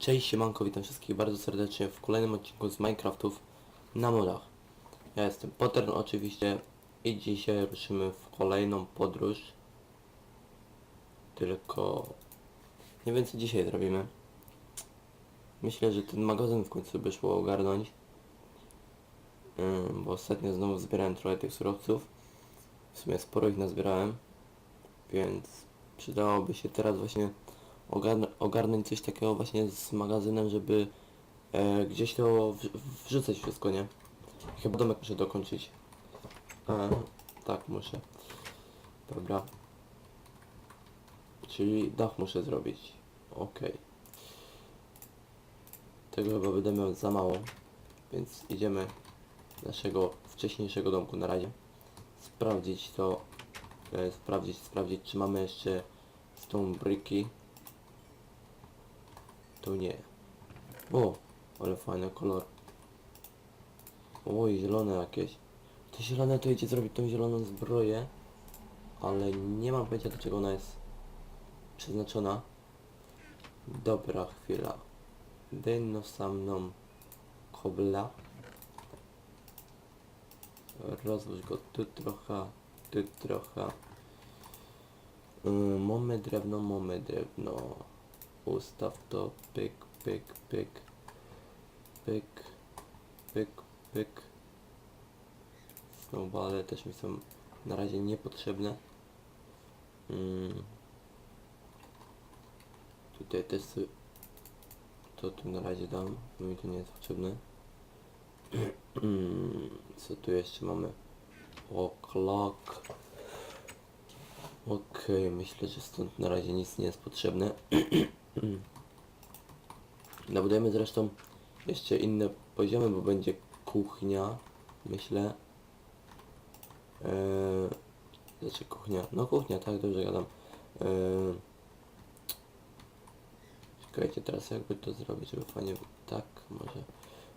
Cześć, siemanko, witam wszystkich bardzo serdecznie w kolejnym odcinku z Minecraftów na modach. Ja jestem Pottern oczywiście i dzisiaj ruszymy w kolejną podróż. Tylko nie wiem co dzisiaj zrobimy. Myślę, że ten magazyn w końcu by szło ogarnąć. Ym, bo ostatnio znowu zbierałem trochę tych surowców. W sumie sporo ich nazbierałem. Więc przydałoby się teraz właśnie ogarn ogarnąć coś takiego właśnie z magazynem, żeby e, gdzieś to wrzucać wszystko, nie? Chyba domek muszę dokończyć. E, tak, muszę. Dobra. Czyli dach muszę zrobić. Okej. Tego chyba będę miał za mało. Więc idziemy do naszego wcześniejszego domku na razie. Sprawdzić to. E, sprawdzić, sprawdzić czy mamy jeszcze stone bricki. Tu nie. O, ale fajny kolor. Oj, zielone jakieś. To zielone to idzie zrobić tą zieloną zbroję. Ale nie mam pojęcia do czego ona jest przeznaczona. Dobra chwila. Daj no sa mną kobla. Rozłóż go tu trochę, tu trochę. Yy, mamy drewno, mamy drewno. Ustaw to, pyk, pyk, pyk, pyk, pyk, pyk. Snowballe też mi są na razie niepotrzebne. Mm. Tutaj też to tu na razie dam, bo mi to nie jest potrzebne. Co tu jeszcze mamy? O, clock. Okej, myślę, że stąd na razie nic nie jest potrzebne. Nabudujemy zresztą jeszcze inne poziomy, bo będzie kuchnia, myślę. Eee, znaczy kuchnia, no kuchnia, tak, dobrze gadam. Eee, czekajcie teraz jakby to zrobić, żeby fajnie, tak, może.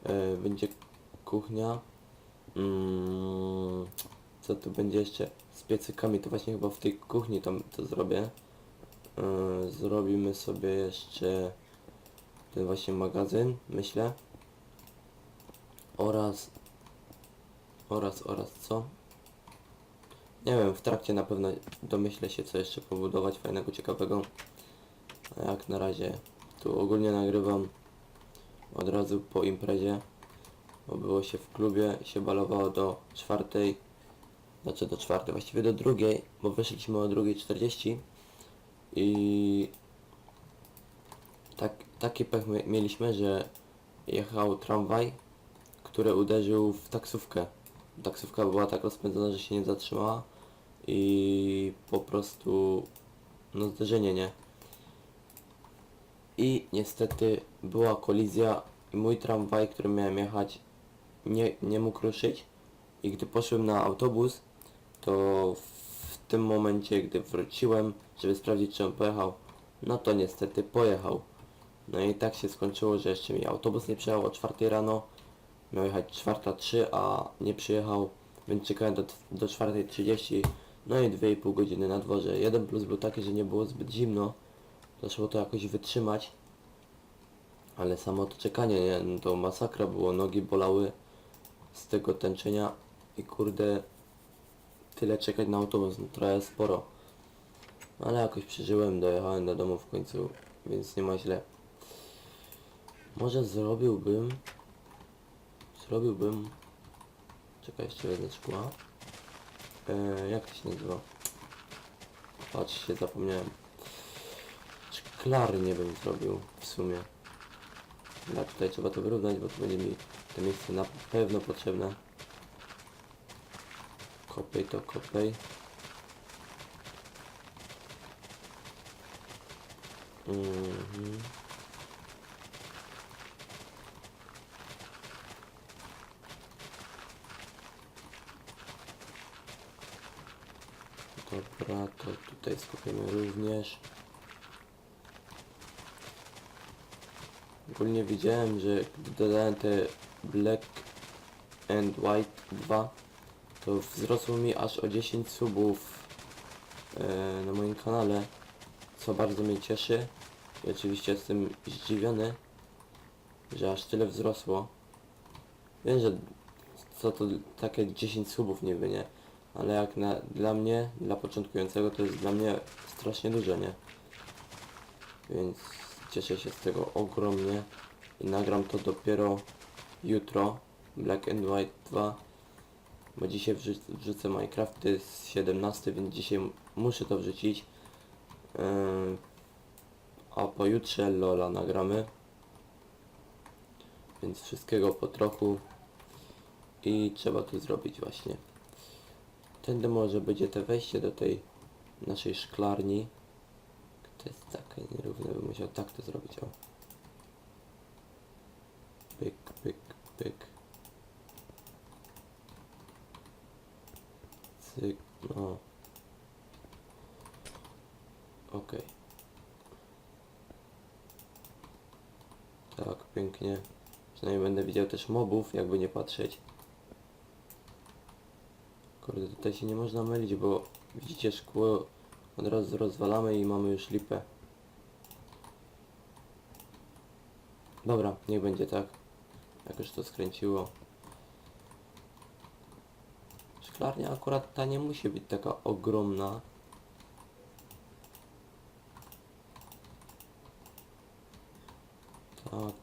Eee, będzie kuchnia. Mm, co tu będzie jeszcze z piecykami, to właśnie chyba w tej kuchni tam to zrobię. Yy, zrobimy sobie jeszcze ten właśnie magazyn, myślę. Oraz oraz oraz co? Nie wiem, w trakcie na pewno domyślę się co jeszcze pobudować fajnego, ciekawego. A jak na razie tu ogólnie nagrywam od razu po imprezie. Bo było się w klubie, się balowało do czwartej znaczy do czwartej, właściwie do drugiej, bo wyszliśmy o drugiej 40 i tak, taki pech my- mieliśmy, że jechał tramwaj, który uderzył w taksówkę. Taksówka była tak rozpędzona, że się nie zatrzymała i po prostu no zderzenie, nie? I niestety była kolizja i mój tramwaj, którym miałem jechać, nie, nie mógł ruszyć i gdy poszłem na autobus, to w tym momencie, gdy wróciłem, żeby sprawdzić, czy on pojechał, no to niestety pojechał. No i tak się skończyło, że jeszcze mi autobus nie przyjechał o 4 rano, miał jechać 4.03, a nie przyjechał, więc czekałem do, do 4.30, no i 2,5 godziny na dworze. Jeden plus był taki, że nie było zbyt zimno, zaczęło to jakoś wytrzymać, ale samo to czekanie, nie, no to masakra było, nogi bolały z tego tęczenia i kurde tyle czekać na autobus, no trochę sporo. Ale jakoś przeżyłem, dojechałem do domu w końcu, więc nie ma źle. Może zrobiłbym... Zrobiłbym... Czekaj, jeszcze wezmę szkła. E, jak to się nazywa? Patrz, się zapomniałem. Szklarnię bym zrobił w sumie. Ale tutaj trzeba to wyrównać, bo to będzie mi to miejsce na pewno potrzebne. Kopej to kopej. Mhm. Dobra, to tutaj skupimy również. Ogólnie widziałem, że gdy dodałem te Black and White 2 to wzrosło mi aż o 10 subów e, na moim kanale, co bardzo mnie cieszy i oczywiście jestem zdziwiony, że aż tyle wzrosło. Wiem, że co to takie 10 subów niby, nie? Ale jak na, dla mnie, dla początkującego, to jest dla mnie strasznie dużo, nie? Więc cieszę się z tego ogromnie i nagram to dopiero jutro, Black and White 2, bo dzisiaj wrzu wrzucę Minecraft, to jest 17, więc dzisiaj muszę to wrzucić. Yy, a pojutrze Lola nagramy. Więc wszystkiego po trochu i trzeba to zrobić właśnie. Tędy może będzie te wejście do tej naszej szklarni. To jest takie nierówne, bym musiał tak to zrobić, o. Pyk, pyk, pyk. Cyk, no. Okej. Tak, pięknie. Przynajmniej będę widział też mobów, jakby nie patrzeć. Kurde, tutaj się nie można mylić, bo widzicie szkło od razu rozwalamy i mamy już lipę. Dobra, niech będzie tak. Jak już to skręciło. Szklarnia akurat ta nie musi być taka ogromna. Tak.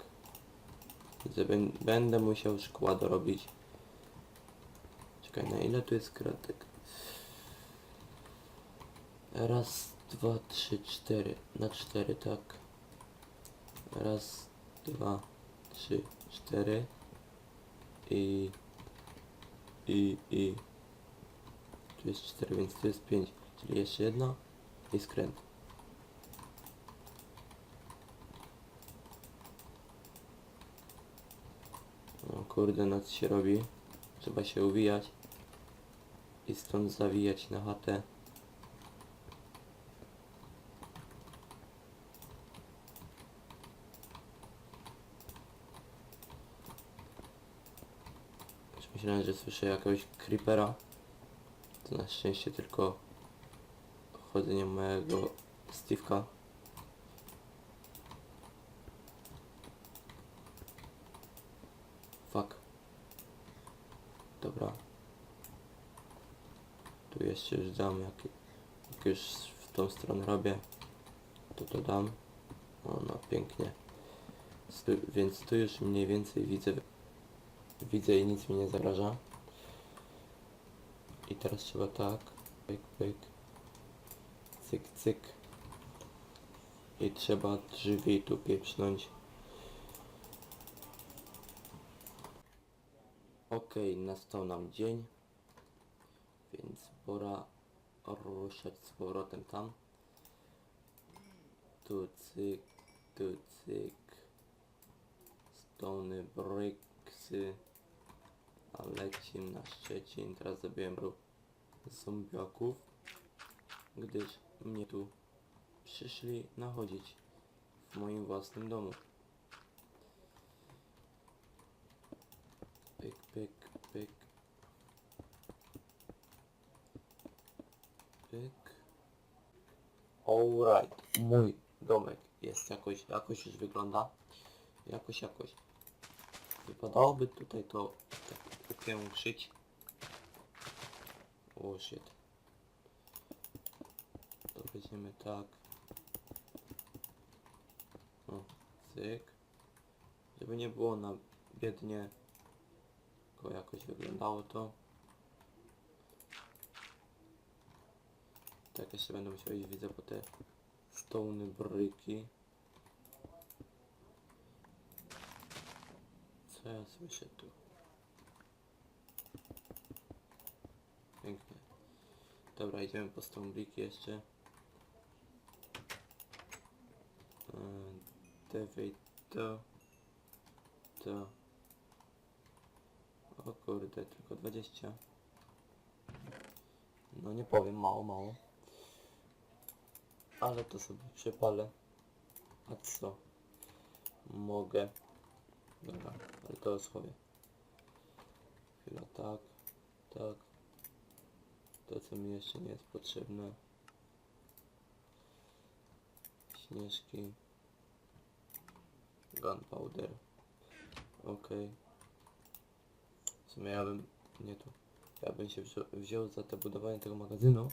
Widzę, bę- będę musiał szkła dorobić. Czekaj, na ile tu jest kratek? Raz, dwa, trzy, cztery. Na cztery, tak. Raz, dwa, trzy, cztery. I... I, i... Tu jest cztery, więc tu jest pięć. Czyli jeszcze jedna i skręt. O kurde, się robi. Trzeba się uwijać. I stąd zawijać na chatę. Myślałem, że słyszę jakiegoś creepera. Na szczęście tylko chodzenie mojego Steve'ka. Fuck. Dobra. Tu jeszcze już dam, jak, jak już w tą stronę robię, to to dam. O, no pięknie. Więc tu już mniej więcej widzę, widzę i nic mi nie zagraża. I teraz trzeba tak, pyk, pyk, cyk, cyk. I trzeba drzwi tu pieprznąć. Okej, nastał nam dzień, więc pora ruszać z powrotem tam. Tu cyk, tu cyk. Stony, bricksy. A lecimy na Szczecin. Teraz zabiłem paru zombiaków, gdyż mnie tu przyszli nachodzić w moim własnym domu. Pyk, pyk, pyk. Pyk. Alright, mój domek jest jakoś, jakoś już wygląda. Jakoś, jakoś. Wypadałoby tutaj to tak upiększyć. O shit. To weźmiemy tak. O, cyk. Żeby nie było na biednie tylko jakoś wyglądało to. Tak, jeszcze będę musiał iść, widzę, po te stony bryki. Co ja słyszę tu? Pięknie. Dobra, idziemy po stone briki jeszcze. Dawaj to. To. O kurde, tylko 20. No nie powiem, mało, mało. Ale to sobie przepalę. A co? Mogę. Dobra, ale to schowię. Chwila, tak, tak. To co mi jeszcze nie jest potrzebne. Śnieżki. Gunpowder. Okej. W sumie ja bym... Nie tu. Ja bym się wziął, za te budowanie tego magazynu.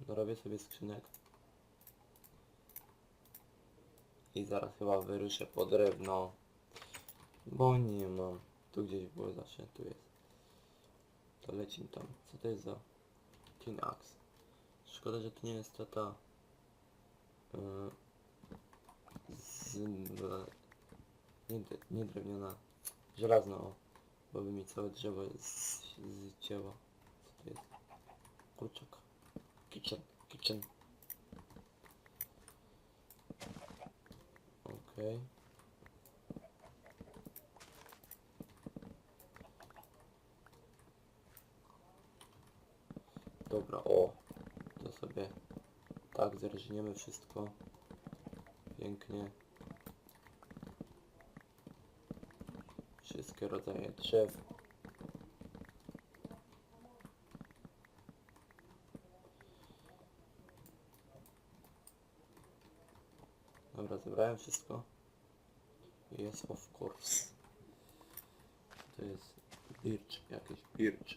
Dorobię sobie skrzynek. I zaraz chyba wyruszę po drewno. Bo nie mam. Tu gdzieś było zawsze, tu jest. To lecimy tam. Co to jest za... Tin Axe. Szkoda, że to nie jest ta ta... Yy, z, nie, d- nie drewniana, żelazna, o, bo by mi całe drzewo z- zcięło. Co to jest? Kurczak. Kitchen, kitchen. Okej. Dobra, o, to sobie tak zerżniemy wszystko. Pięknie. Wszystkie rodzaje drzew. Zebrałem wszystko. Jest of course. To jest birch, jakiś birch.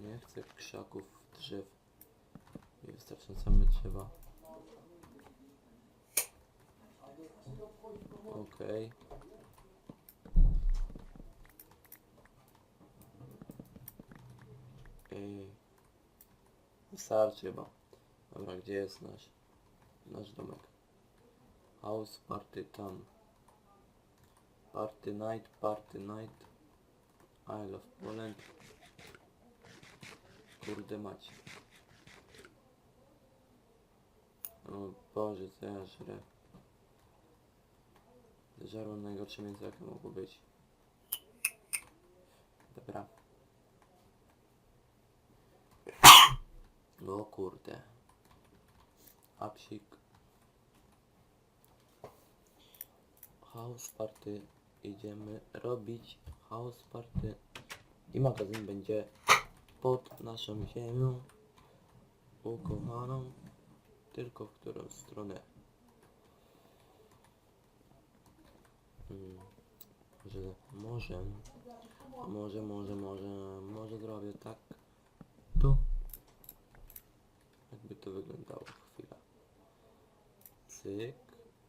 Nie chcę krzaków, drzew. Nie wystarczą same drzewa. Okej. Ej. Wystarczy chyba. Dobra, gdzie jest nasz nasz domek? House party tam. Party night, party night. I love Poland. Kurde mać. O Boże, co ja żrę. Żarłem najgorsze mięso jakie mogło być. Dobra. O kurde. Apsik. House party idziemy robić. House party. I magazyn będzie pod naszą ziemią. Ukochaną. Tylko w którą stronę. Hmm. Może, może, może, może, może, może zrobię tak. Tu. Jakby to wyglądało chwila. Cyk.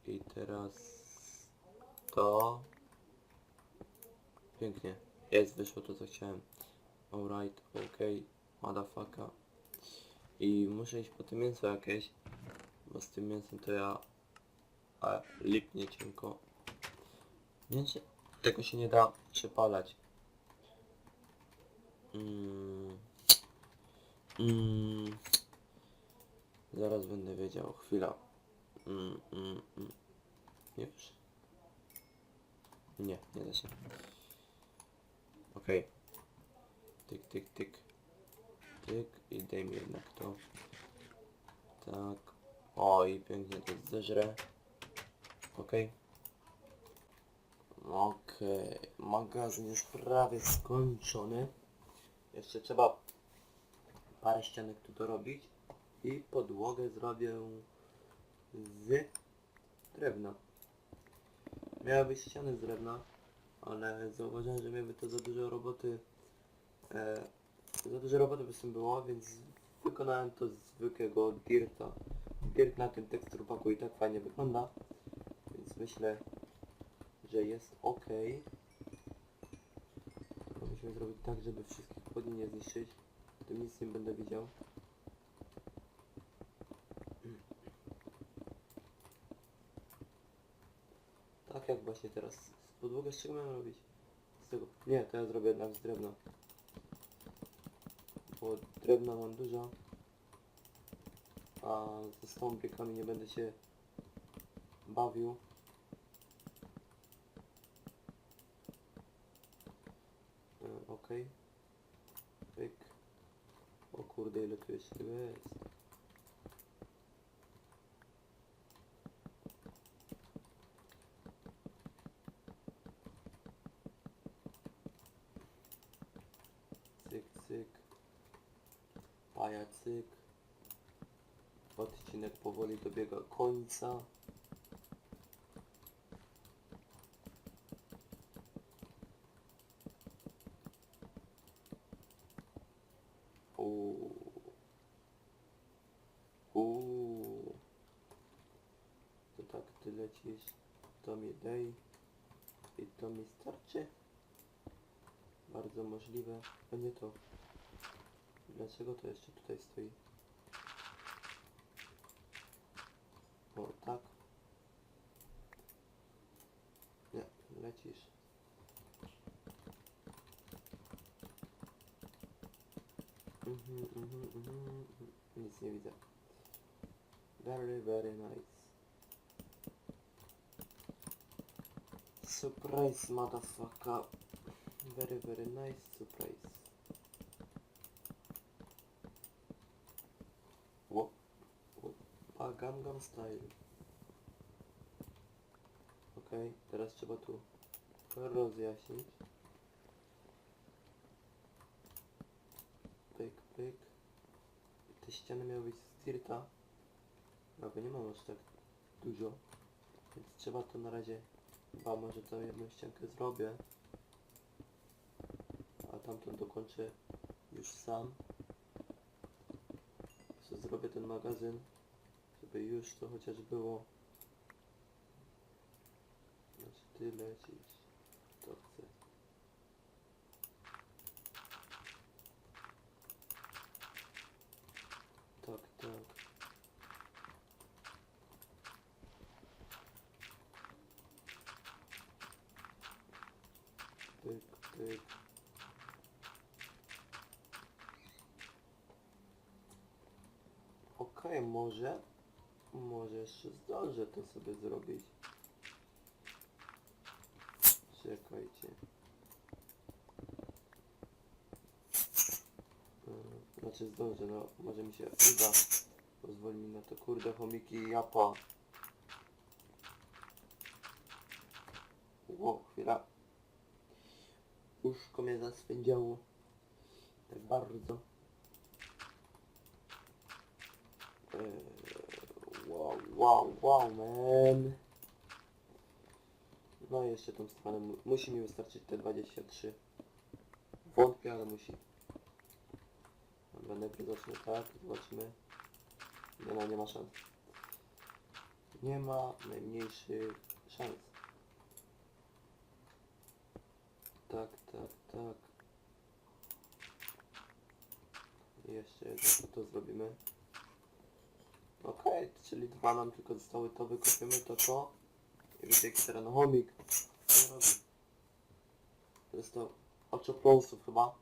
I teraz to. Pięknie. Jest, wyszło to co chciałem. Alright, okej. Motherfucker. I muszę iść po tym mięso jakieś. Bo z tym mięsem to ja... A, lipnie cienko. Mięsie... Tego się nie da przepalać. Mm. Mm. Zaraz będę wiedział. Chwila. Mm, mm, mm. Już. Nie, nie da się. Okej. Tyk, tyk, tyk. Tyk i daj mi jednak to. Tak. O i pięknie to zeżrę. Okej. Okej. Magazyn już prawie skończony. Jeszcze trzeba parę ścianek tu dorobić. I podłogę zrobię z drewna. Miały być ściany z drewna, ale zauważyłem, że miały to za dużo roboty. E, za dużo roboty by z tym było, więc wykonałem to z zwykłego dirta. Dirt na tym teksturpaku i tak fajnie wygląda, więc myślę, że jest ok. Musimy zrobić tak, żeby wszystkich płodni nie zniszczyć. Tym nic nie będę widział. Jak właśnie teraz. Z podłogę z czego miałem robić? Z tego. Nie, to ja zrobię jednak z drewna. Bo drewna mam dużo. A ze stąpikami nie będę się bawił. E, Okej. Pyk. O kurde, ile tu jeszcze jest. Pajacyk. Odcinek powoli dobiega końca. To tak ty lecisz, to mi daj i to mi starczy? Bardzo możliwe, a nie to. Dlaczego to jeszcze tutaj stoi? O, tak. Nie, lecisz. Mhm, mhm, mhm. Nic nie widzę. Very, very nice. Surprise, motherfucker. Very, very nice surprise. A Gangnam Style. Okej, teraz trzeba tu rozjaśnić. Pyk, pyk. Te ściany miały być z dirta. No bo nie mam aż tak dużo. Więc trzeba to na razie... Chyba może to jedną ściankę zrobię. A tamtą dokończę już sam. Co zrobię ten magazyn, żeby już to chociaż było. Znaczy ty lecisz, to chcę. Tak, tak. Pyk, pyk. Okej, może, może jeszcze zdążę to sobie zrobić. Czekajcie. E, Znaczy zdążę, no może mi się uda. Pozwoli mi na to kurde chomiki japa. Ło, chwila. Uszko mnie zaswędziało. Tak bardzo. Eee, wow, wow, man. No i jeszcze tą stronę mu- musi mi wystarczyć te 23. Wątpię, ale musi. Dobra, najpierw zacznę tak, zobaczmy. Nie ma, nie ma szans. Nie ma najmniejszych szans. Tak, tak, tak. Jeszcze to zrobimy. Okej, czyli dwa nam tylko zostały, to wykopiemy, to to. I wiecie jaki teraz no chomik. Co robi? To jest to oczopląsów chyba.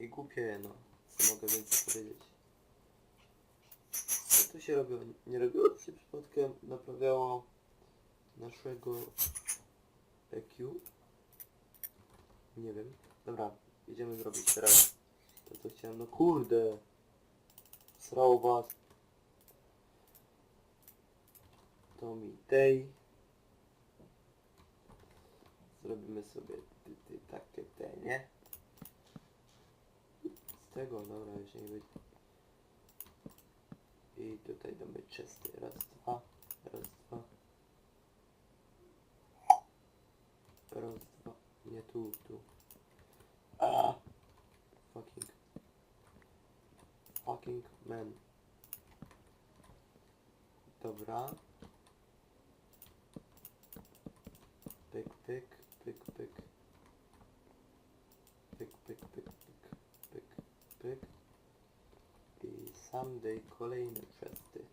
I głupie no. Co mogę więcej powiedzieć. Co tu się robiło? Nie robiło się przypadkiem, naprawiało naszego EQ? Nie wiem. Dobra, idziemy zrobić teraz to co chciałem. No kurde! Srało. To mi tej. Zrobimy sobie ty, ty, takie te, nie? Z tego, dobra, już nie być. I tutaj damy czysty. Raz, dwa. Raz, dwa. Raz, dwa. Nie tu, tu. A! Fucking. Fucking man. Dobra. Pyk, pyk, pyk, pyk. Pyk, pyk, pyk, pyk, pyk, pyk. I someday kolejne chesty.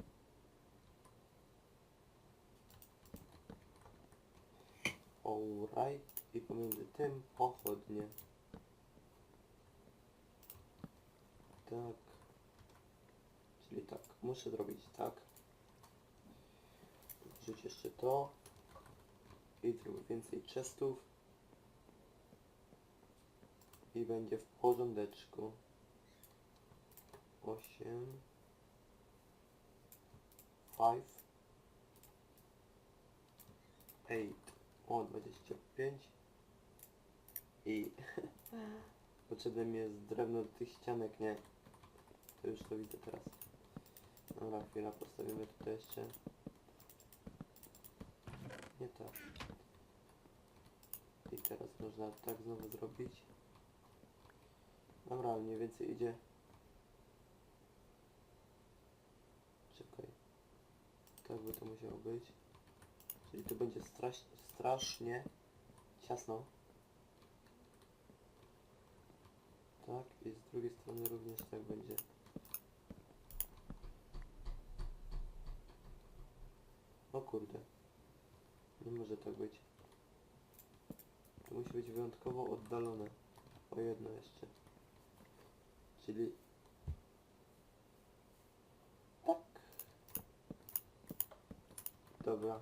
Alright. I pomiędzy tym pochodnie. Tak. Muszę zrobić tak. Wrzuć jeszcze to. I zrób więcej chestów. I będzie w porządeczku. 8 5 8 o 25 i potrzebne mi jest drewno do tych ścianek, nie? To już to widzę teraz. Dobra, chwila, postawimy tutaj jeszcze. Nie tak. I teraz można tak znowu zrobić. Dobra, mniej więcej idzie. Czekaj. Tak by to musiało być. Czyli to będzie straś, strasznie ciasno. Tak, i z drugiej strony również tak będzie. Kurde. Nie może tak być. To musi być wyjątkowo oddalone. O jedno jeszcze. Czyli... Tak. Dobra.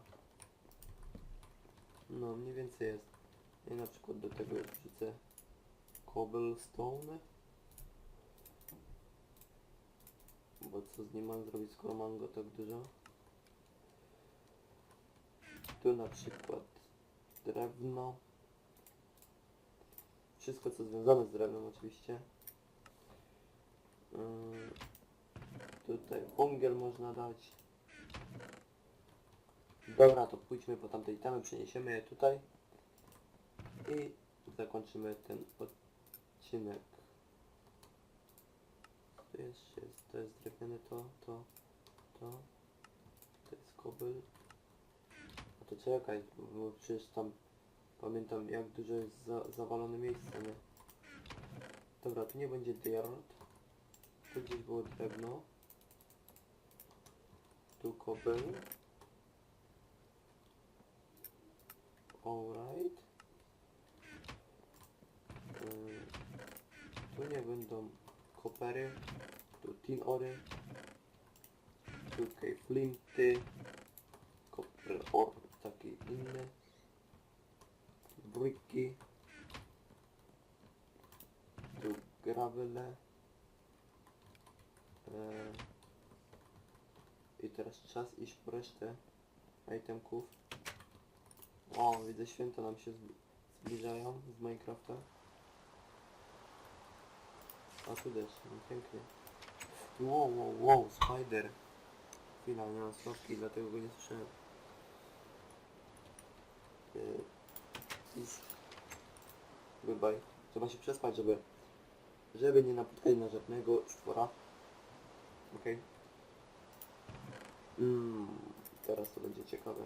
No, mniej więcej jest. I na przykład do tego wrzucę cobblestone. Bo co z nim mam zrobić, skoro mam go tak dużo? Tu na przykład drewno. Wszystko co związane z drewnem oczywiście. Yy, tutaj węgiel można dać. Dobra, to pójdźmy po tamtej tamy, przeniesiemy je tutaj i zakończymy ten odcinek. To jest, jest, to jest drewniane to, to, to, to jest kobyl. A to czekaj, bo przecież tam pamiętam jak dużo jest za, zawalone miejsce, nie? Dobra, tu nie będzie dirt. Tu gdzieś było drewno. Tu kobyl. Alright. Yy, tu nie będą kopery, tu tin ory, tutaj flinty, copper ore taki inny, bricki, tu gravele. Yy, I teraz czas iść po resztę itemków. O, widzę święta nam się zb- zbliżają z Minecrafta. A tu też, no pięknie. Wow, wow, wow, spider. Chwila, nie mam sławki, dlatego go nie słyszałem. Yy, Is. Goodbye. Trzeba się przespać, żeby... Żeby nie napotkać na żadnego stwora. Okej. Mm, teraz to będzie ciekawe.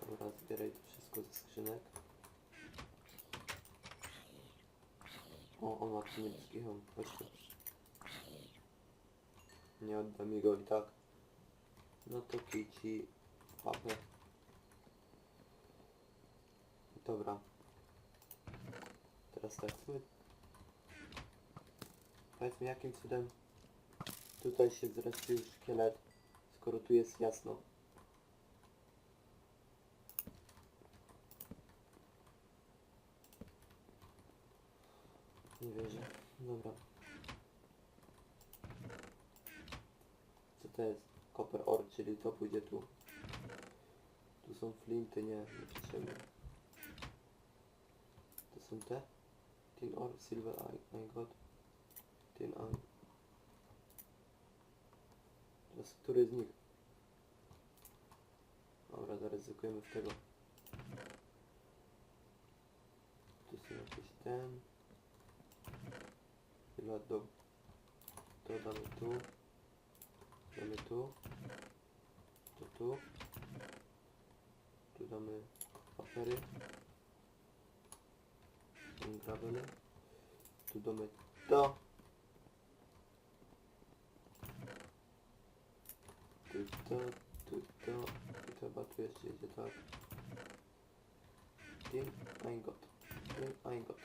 Dobra, zbieraj wszystko ze skrzynek. O, on ma tu niebieski hełm. Nie odda mi go i tak. No to kici papę. Dobra. Teraz tak, my... Powiedz mi jakim cudem tutaj się zrespił szkielet, skoro tu jest jasno. Nie wierzę. Dobra. Co to jest? Copper ore, czyli to pójdzie tu. Tu są flinty, nie, niepotrzebne. To są te? Tin ore, silver eye, my god. Tin eye. Teraz który z nich? Dobra, zaryzykujemy w tego. Tu są jakieś ten. Chyba do... To damy tu. Damy tu. To tu. Tu damy papery. Gravele. Tu damy to. Tu to, tu to. I chyba tu jeszcze idzie tak. Tin, I got. Tin, I got.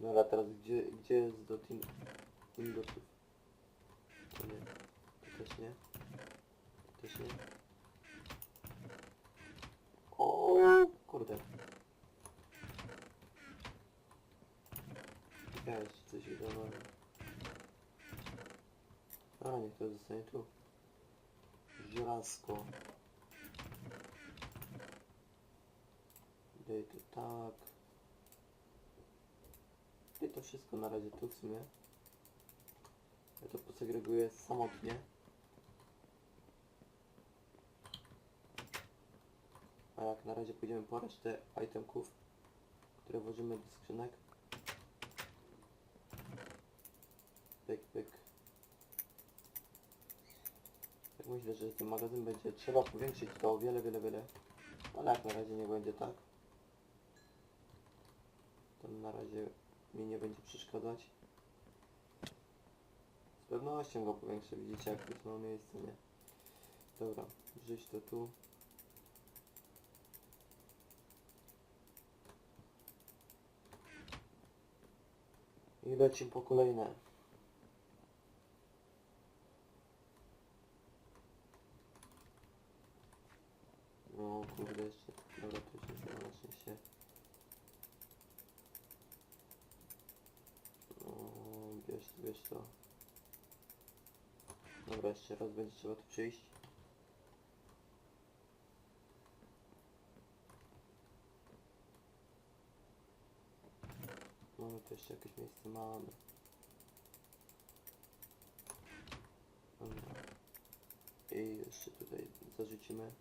Dobra, teraz gdzie, gdzie jest do tin, ingotów? To nie. To też nie. To też nie. O kurde. Ja jeszcze coś wydawałem. A, niech to zostanie tu. Żelazko. Daj to tak. I to wszystko na razie tu w sumie. Ja to posegreguję samotnie. A jak na razie pójdziemy po resztę itemków, które włożymy do skrzynek. Pyk, pyk. Tak myślę, że ten magazyn będzie trzeba powiększyć to o wiele, wiele, wiele. Ale jak na razie nie będzie tak. To na razie mi nie będzie przeszkadzać. Z pewnością go powiększę, widzicie jak już ma miejsce, nie? Dobra, wrzuć to tu. I lecimy po kolejne. No kurde jeszcze, dobra już jest na szczęście. No, bierz, bierz to. Dobra, jeszcze raz będzie trzeba tu przyjść. Mamy tu jeszcze jakieś miejsce, mamy. I jeszcze tutaj zarzucimy.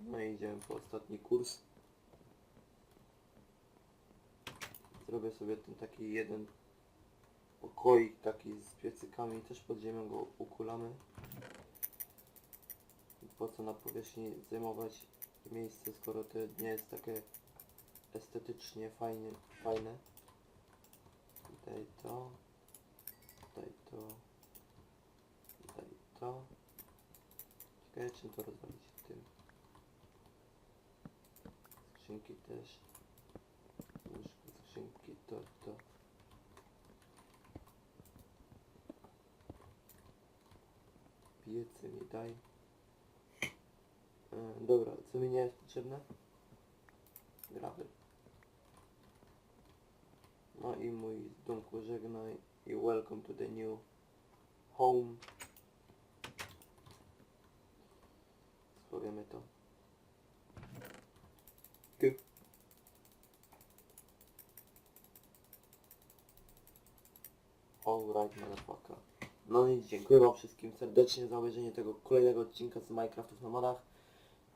No i idziemy po ostatni kurs. Zrobię sobie ten taki jeden pokoik taki z piecykami, też pod ziemią go ukulamy. Po co na powierzchni zajmować miejsce, skoro to nie jest takie estetycznie fajnie, fajne. Daj to, daj to, daj to. Ciekawe czym to rozwalić tym. Skrzynki też. Skrzynki, to, to. Piecy mi daj. E, dobra, co mi nie jest potrzebne? Gravel. No i mój domku żegnaj i welcome to the new home. Schowiemy to. Ty. Alright, motherfucker. No i dziękuję wam wszystkim serdecznie za obejrzenie tego kolejnego odcinka z Minecraftów na modach.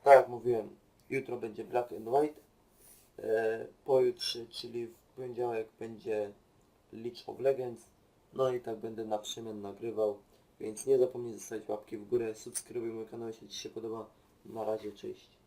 Tak jak mówiłem, jutro będzie Black and White. E, pojutrze, czyli w poniedziałek będzie League of Legends. No i tak będę na przemian nagrywał. Więc nie zapomnij zostawić łapki w górę, subskrybuj mój kanał, jeśli Ci się podoba. Na razie, cześć.